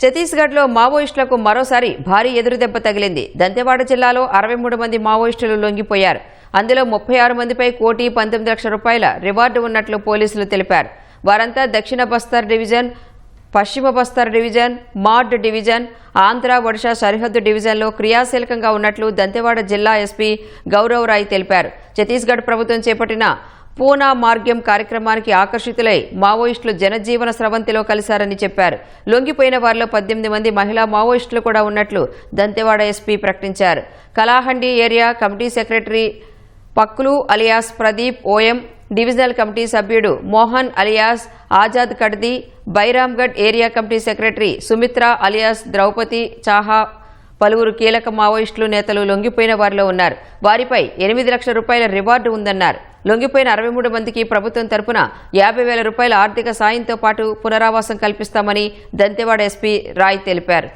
ఛత్తీస్గఢ్లో మావోయిస్టులకు మరోసారి భారీ ఎదురుదెబ్బ తగిలింది. దంతెవాడ జిల్లాలో అరవై మూడు మంది మావోయిస్టులు లొంగిపోయారు. అందులో ముప్పై ఆరు మందిపై కోటి పంతొమ్మిది లక్షల రూపాయల రివార్డు ఉన్నట్లు పోలీసులు తెలిపారు. వారంతా దక్షిణ బస్తర్ డివిజన్ పశ్చిమ బస్తర్ డివిజన్ మాడ్ డివిజన్ ఆంధ్ర ఒడిషా సరిహద్దు డివిజన్లో క్రియాశీలకంగా ఉన్నట్లు దంతెవాడ జిల్లా ఎస్పీ గౌరవ్ రాయ్ తెలిపారు. ఛత్తీస్గఢ్ ప్రభుత్వం చేపట్టిన పూనా మార్గ్యం కార్యక్రమానికి ఆకర్షితులై మావోయిస్టులు జనజీవన స్రవంతిలో కలిశారని చెప్పారు. లొంగిపోయిన వారిలో పద్దెనిమిది మంది మహిళా మావోయిస్టులు కూడా ఉన్నట్లు దంతెవాడ ఎస్పీ ప్రకటించారు. Kalahandi area committee secretary Paklu alias Pradeep OM divisional committee సభ్యుడు Mohan alias Azad Kaddi Bhairamgarh area committee secretary Sumitra alias Draupadi Chaha పలువురు కీలక మావోయిస్టులు నేతలు లొంగిపోయిన వారిలో ఉన్నారు. వారిపై ఎనిమిది లక్షల రూపాయల రివార్డు ఉందన్నారు. లొంగిపోయిన అరవై మూడు మందికి ప్రభుత్వం తరపున యాభై వేల రూపాయల ఆర్థిక సాయంతో పాటు పునరావాసం కల్పిస్తామని దంతెవాడ ఎస్పీ రాయ్ తెలిపారు.